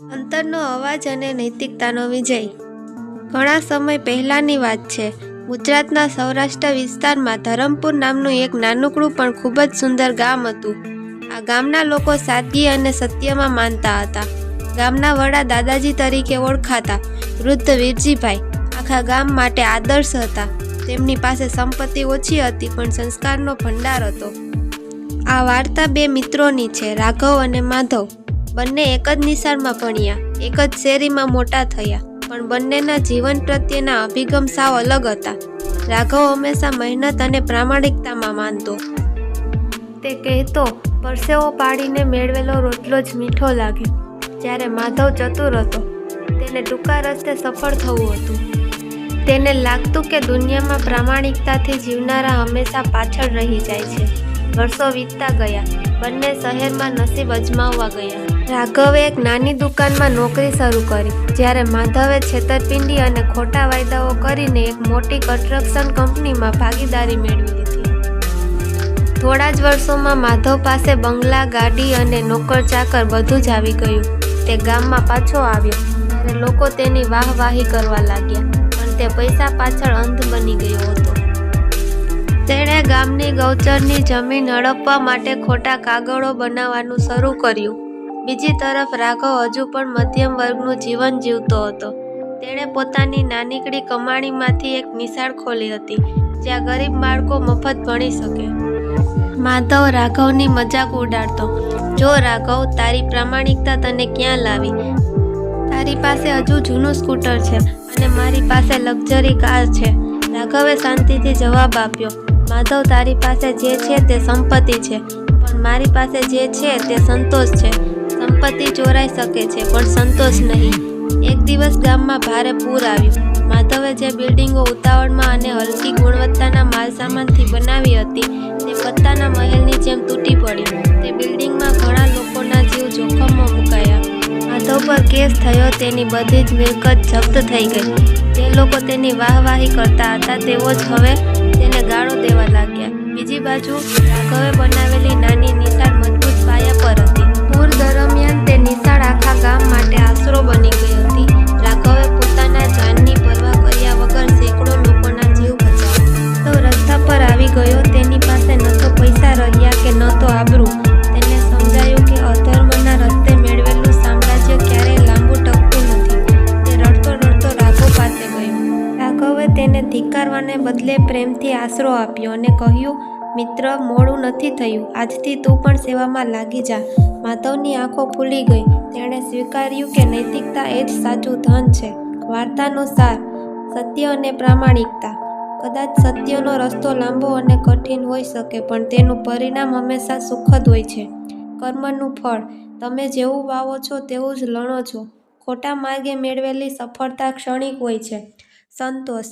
અંતરનો અવાજ અને નૈતિકતાનો વિજય. ઘણા સમય પહેલાંની વાત છે. ગુજરાતના સૌરાષ્ટ્ર વિસ્તારમાં ધરમપુર નામનું એક નાનકડું પણ ખૂબ જ સુંદર ગામ હતું. આ ગામના લોકો સાદગી અને સત્યમાં માનતા હતા. ગામના વડા દાદાજી તરીકે ઓળખાતા વૃદ્ધ વીરજીભાઈ આખા ગામ માટે આદર્શ હતા. તેમની પાસે સંપત્તિ ઓછી હતી પણ સંસ્કારનો ભંડાર હતો. આ વાર્તા બે મિત્રોની છે, રાઘવ અને માધવ. બંને એક જ નિશાળમાં ભણ્યા. એક જ શેરીમાં મોટા થયા. પણ બંનેના જીવન પ્રત્યેના અભિગમ સાવ અલગ હતા. રાઘવ હંમેશા મહેનત અને પ્રામાણિકતામાં માનતો. તે કહેતો, પરસેવો પાડીને મેળવેલો રોટલો જ મીઠો લાગે જ્યારે માધવ ચતુર હતો, તેને ટૂંકા રસ્તે સફળ થવું હતું. તેને લાગતું કે દુનિયામાં પ્રામાણિકતાથી જીવનારા હંમેશા પાછળ રહી જાય છે. વર્ષો વીતતા ગયા. બંને શહેરમાં નસીબ અજમાવવા ગયા. રાઘવે એક નાની દુકાનમાં નોકરી શરૂ કરી, જ્યારે માધવે છેતરપિંડી અને ખોટા વાયદાઓ કરીને એક મોટી કન્સ્ટ્રક્શન કંપનીમાં ભાગીદારી મેળવી લીધી. થોડા જ વર્ષોમાં માધવ પાસે બંગલા, ગાડી અને નોકર ચાકર બધું જ આવી ગયું. તે ગામમાં પાછો આવ્યો, ત્યારે લોકો તેની વાહવાહી કરવા લાગ્યા, પણ તે પૈસા પાછળ અંધ બની ગયો હતો. તેણે ગામની ગૌચરની જમીન હડપવા માટે ખોટા કાગળો બનાવવાનું શરૂ કર્યું. બીજી તરફ રાઘવ હજુ પણ મધ્યમ વર્ગનું જીવન જીવતો હતો. તેણે પોતાની નાનીકડી કમાણીમાંથી એક નિશાળ ખોલી હતી, જ્યાં ગરીબ બાળકો મફત ભણી શકે. માધવ રાઘવની મજાક ઉડાડતો, જો રાઘવ, તારી પ્રામાણિકતા તને ક્યાં લાવી? તારી પાસે હજુ જૂનું સ્કૂટર છે અને મારી પાસે લક્ઝરી કાર છે. રાઘવે શાંતિથી જવાબ આપ્યો, માધવ, તારી પાસે જે છે તે સંપત્તિ છે, પણ મારી પાસે જે છે તે સંતોષ છે. સંપત્તિ ચોરાઈ શકે છે, પણ સંતોષ નહીં. એક દિવસ ગામમાં ભારે પૂર આવ્યું. માધવે જે બિલ્ડિંગો ઉતાવળમાં અને હલકી ગુણવત્તાના માલસામાનથી બનાવી હતી, તે પત્તાના મહેલની જેમ તૂટી પડી તે બિલ્ડિંગમાં ઘણા લોકોના જીવ જોખમમાં મુકાયા. માધવ પર કેસ થયો, તેની બધી જ મિલકત જપ્ત થઈ ગઈ. જે લોકો તેની વાહવાહી કરતા હતા, તેઓ જ હવે તેને ગાળો દેવા લાગ્યા. બીજી બાજુ રાઘવે બનાવેલી નાની નિશાળ ધિક્કારવાને બદલે પ્રેમથી આશરો આપ્યો અને કહ્યું, મિત્ર, મોડું નથી થયું. આજથી તું પણ સેવામાં લાગી જા. માધવની આંખો ફૂલી ગઈ. તેણે સ્વીકાર્યું કે નૈતિકતા એ જ સાચું ધન છે. વાર્તાનો સાર, સત્ય અને પ્રામાણિકતા. કદાચ સત્યનો રસ્તો લાંબો અને કઠિન હોઈ શકે, પણ તેનું પરિણામ હંમેશા સુખદ હોય છે. કર્મનું ફળ. તમે જેવું વાવો છો, તેવું જ લણો છો. ખોટા માર્ગે મેળવેલી સફળતા ક્ષણિક હોય છે. સંતોષ.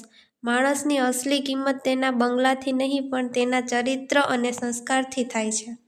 માણસની અસલી કિંમત તેના બંગલાથી નહીં પણ તેના ચરિત્ર અને સંસ્કારથી થાય છે.